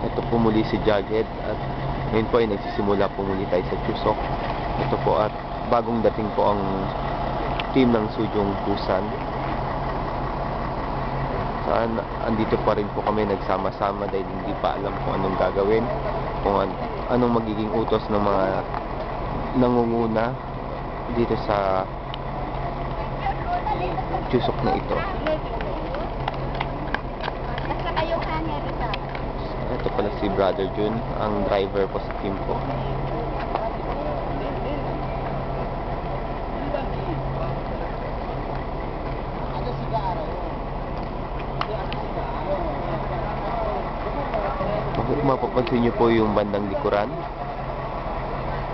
Ito po muli si Jughead at ngayon po ay nagsisimula po muli tayo sa Chusok. Ito po at bagong dating po ang team ng Sujong Busan. Saan andito pa rin po kami nagsama-sama dahil hindi pa alam kung anong gagawin, kung an- anong magiging utos ng mga nangunguna dito sa Chusok na ito. Basta kayo hanger isa. Ito pala si Brother Jun, ang driver po sa team ko. Mapapansin nyo po yung bandang likuran,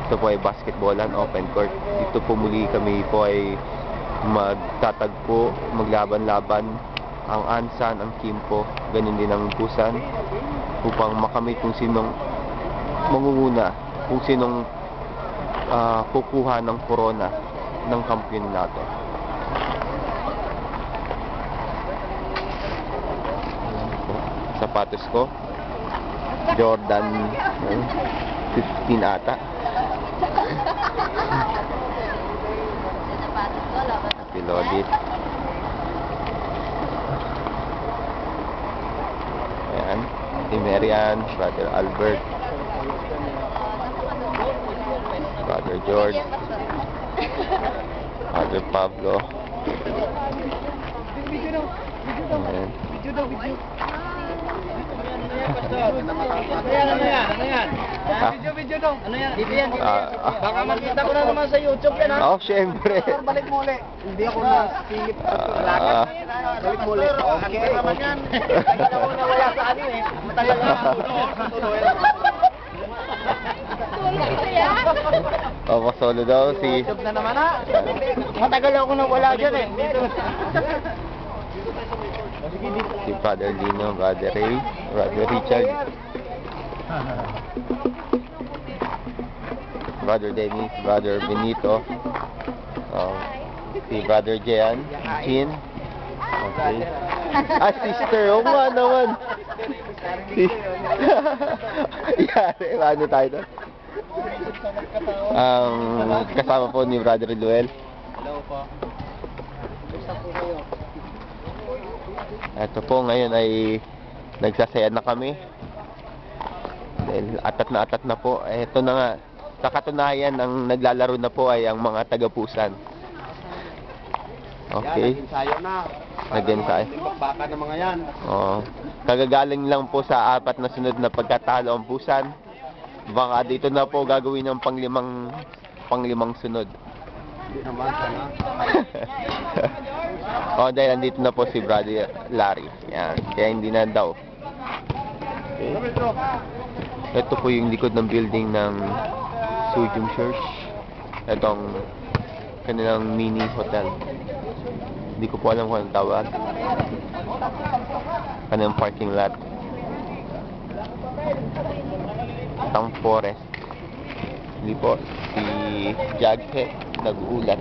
ito po ay basketballan, open court. Dito po muli kami po ay magtatagpo, maglaban-laban ang Ansan, ang Kimpo, ganun din ang Busan upang makamit kung sinong mangunguna, kung sinong ah, kukuha ng corona ng kampiyonato. Ayan po. Sapatos ko, Jordan eh, 15 ata. Sa sapatos Si Marian, Brother Albert, Brother George, Brother Pablo. Ayan. Ayan, ano yan? Ano yan? Ah. Video, video dong. Ano yan? Video yan. Ah, ah. Baka makita ko na naman sa YouTube yan, ha? Oh, syempre. Balik mo ulit. Hindi ako nasilip sa Ah. lakad. Balik mo ulit. Okay. naman yan. Tagal ako nawala sa ano eh. Matagal na ako. Tuloy. Oh, solo daw si YouTube na naman ha. Matagal ako nawala dyan eh. si Brother Lino, Brother Ray, Brother Richard, Brother Dennis, Brother Benito, oh, si Brother Jean, Chin, okay. Ah, sister, oh nga naman. Yari, ano tayo doon? Ang kasama po ni Brother Luel. Hello po. Gusto po kayo. Ito po ngayon ay nagsasaya na kami. Dahil atat na atat na po. Ito na nga. Sa katunayan, ang naglalaro na po ay ang mga taga-pusan. Okay. Yan, nag-ensayo na. Nag-ensayo. Baka ng mga yan. Oo. Kagagaling lang po sa apat na sunod na pagkatalo ang pusan. Baka dito na po gagawin ng panglimang panglimang sunod. Hindi naman sana. oh, dahil andito na po si Brother Larry. Yan. Kaya hindi na daw. Okay. Ito po yung likod ng building ng Sujum Church. Itong kanilang mini hotel. Hindi ko po alam kung anong tawag. Kanilang parking lot. Tang forest. Hindi po, si Jaghe nag-uulat.